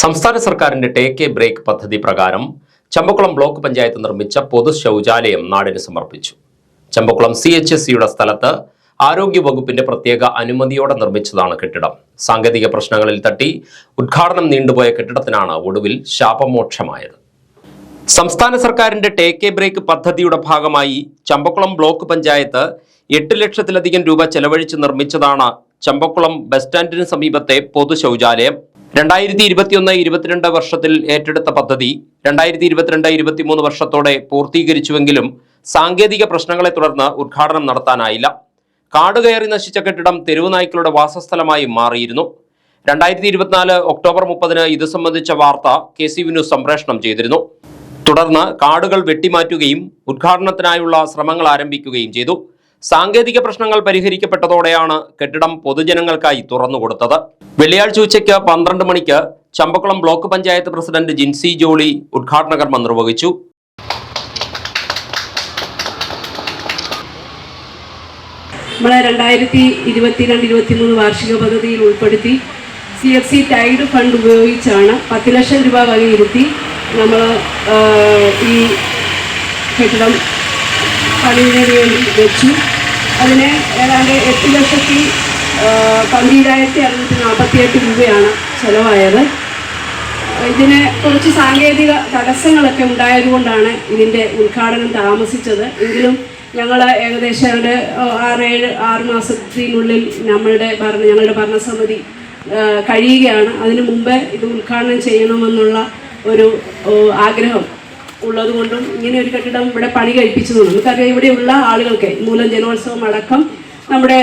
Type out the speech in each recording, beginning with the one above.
സംസ്ഥാന സർക്കാരിന്റെ take A break പദ്ധതി പ്രകാരം ചമ്പക്കുളം ബ്ലോക്ക് പഞ്ചായത്ത് നിർമ്മിച്ച പൊതു ശൗചാലയം നാടിന് സമർപ്പിച്ചു. ചമ്പക്കുളം സി എച്ച് എസ് സിയുടെ സ്ഥലത്ത് ആരോഗ്യ വകുപ്പിന്റെ പ്രത്യേക അനുമതിയോടെ നിർമ്മിച്ചതാണ് കെട്ടിടം. സാങ്കേതിക പ്രശ്നങ്ങളിൽ തട്ടി ഉദ്ഘാടനം നീണ്ടുപോയ കെട്ടിടത്തിനാണ് ഒടുവിൽ ശാപമോക്ഷമായത്. സംസ്ഥാന സർക്കാരിന്റെ ടേക്ക് എ ബ്രേക്ക് പദ്ധതിയുടെ ഭാഗമായി ചമ്പക്കുളം ബ്ലോക്ക് പഞ്ചായത്ത് എട്ട് ലക്ഷത്തിലധികം രൂപ ചെലവഴിച്ച് നിർമ്മിച്ചതാണ് ചമ്പക്കുളം ബസ് സ്റ്റാൻഡിന് സമീപത്തെ പൊതു ശൗചാലയം രണ്ടായിരത്തി ഇരുപത്തിയൊന്ന് ഇരുപത്തിരണ്ട് വർഷത്തിൽ ഏറ്റെടുത്ത പദ്ധതി രണ്ടായിരത്തി ഇരുപത്തിരണ്ട് ഇരുപത്തിമൂന്ന് വർഷത്തോടെ പൂർത്തീകരിച്ചുവെങ്കിലും സാങ്കേതിക പ്രശ്നങ്ങളെ തുടർന്ന് ഉദ്ഘാടനം നടത്താനായില്ല. കാട് കയറി നശിച്ച കെട്ടിടം തെരുവുനായ്ക്കളുടെ വാസസ്ഥലമായി മാറിയിരുന്നു. രണ്ടായിരത്തി ഇരുപത്തിനാല് ഒക്ടോബർ മുപ്പതിന് ഇത് സംബന്ധിച്ച വാർത്ത കെ സി വിനു സംപ്രേഷണം ചെയ്തിരുന്നു. തുടർന്ന് കാടുകൾ വെട്ടിമാറ്റുകയും ഉദ്ഘാടനത്തിനായുള്ള ശ്രമങ്ങൾ ആരംഭിക്കുകയും ചെയ്തു. സാങ്കേതിക പ്രശ്നങ്ങൾ പരിഹരിക്കപ്പെട്ടതോടെയാണ് കെട്ടിടം പൊതുജനങ്ങൾക്കായി തുറന്നുകൊടുത്തത് വെള്ളിയാഴ്ച ഉച്ചയ്ക്ക് പന്ത്രണ്ട് മണിക്ക് ചമ്പക്കുളം ബ്ലോക്ക് പഞ്ചായത്ത് പ്രസിഡന്റ് ജിൻസി ജോളി ഉദ്ഘാടന കർമ്മം നിർവഹിച്ചു. നമ്മളെ രണ്ടായിരത്തി ഇരുപത്തിരണ്ട് ഇരുപത്തിമൂന്ന് വാർഷിക പദ്ധതിയിൽ ഉൾപ്പെടുത്തി C F C tied fund ഉപയോഗിച്ചാണ് പത്ത് ലക്ഷം രൂപ വകയിരുത്തി നമ്മൾ ഈ കെട്ടിടം പണിയുന്നതിന് വേണ്ടി വെച്ചു. അതിന് ഏതാണ്ട് എട്ട് ലക്ഷത്തി പന്തിരായിരത്തി അറുന്നൂറ്റി നാൽപ്പത്തിയെട്ട് രൂപയാണ് ചിലവായത്. ഇതിന് കുറച്ച് സാങ്കേതിക തടസ്സങ്ങളൊക്കെ ഉണ്ടായതുകൊണ്ടാണ് ഇതിന്റെ ഉദ്ഘാടനം താമസിച്ചത്. എങ്കിലും ഞങ്ങൾ ഏകദേശം ഒരു ആറേഴ് ആറ് മാസത്തിനുള്ളിൽ നമ്മളുടെ ഭരണ ഞങ്ങളുടെ ഭരണസമിതി കഴിയുകയാണ്. അതിനു മുമ്പേ ഇത് ഉദ്ഘാടനം ചെയ്യണമെന്നുള്ള ഒരു ഓ, ആഗ്രഹം ഉള്ളതുകൊണ്ടും ഇങ്ങനെ ഒരു കെട്ടിടം ഇവിടെ പണി കഴിപ്പിച്ചതുകൊണ്ട്. നമുക്കറിയാം ഇവിടെയുള്ള ആളുകൾക്ക് മൂലം ജനോത്സവം അടക്കം നമ്മുടെ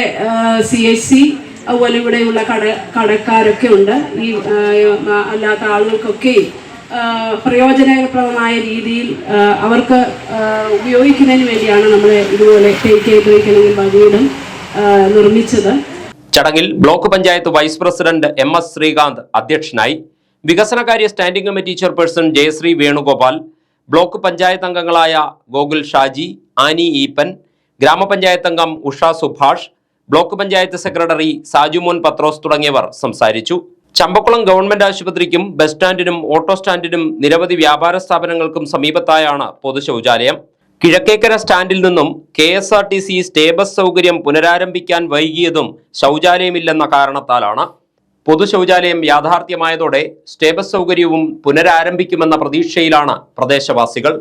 സി എച്ച് സി അതുപോലെ ഇവിടെയുള്ള കട കടക്കാരൊക്കെ ഉണ്ട്. ഈ അല്ലാത്ത ആളുകൾക്കൊക്കെ പ്രയോജനപ്രദമായ രീതിയിൽ അവർക്ക് ഉപയോഗിക്കുന്നതിന് വേണ്ടിയാണ് നമ്മൾ ഇതുപോലെ ടേക്ക് ഉപയോഗിക്കണമെങ്കിൽ വകയിടം നിർമ്മിച്ചത്. ചടങ്ങിൽ block panchayat vice president M S Sreekanth അധ്യക്ഷനായി. വികസനകാര്യ standing committee chairperson Jayasree Venugopal block panchayat അംഗങ്ങളായ ഗോകുൽ ഷാജി ആനി ഈപ്പൻ ഗ്രാമപഞ്ചായത്ത് അംഗം ഉഷ സുഭാഷ് ബ്ലോക്ക് പഞ്ചായത്ത് സെക്രട്ടറി സാജുമോൻ പത്രോസ് തുടങ്ങിയവർ സംസാരിച്ചു. ചമ്പക്കുളം ഗവൺമെന്റ് ആശുപത്രിക്കും ബസ് സ്റ്റാൻഡിനും ഓട്ടോ സ്റ്റാൻഡിനും നിരവധി വ്യാപാര സ്ഥാപനങ്ങൾക്കും സമീപത്തായാണ് പൊതു ശൗചാലയം കിഴക്കേക്കര സ്റ്റാൻഡിൽ നിന്നും K S R T C stay bus സൗകര്യം പുനരാരംഭിക്കാൻ വൈകിയതും ശൗചാലയമില്ലെന്ന കാരണത്താലാണ്. പൊതു ശൗചാലയം യാഥാർത്ഥ്യമായതോടെ സ്റ്റേ ബസ് സൗകര്യവും പുനരാരംഭിക്കുമെന്ന പ്രതീക്ഷയിലാണ് പ്രദേശവാസികൾ.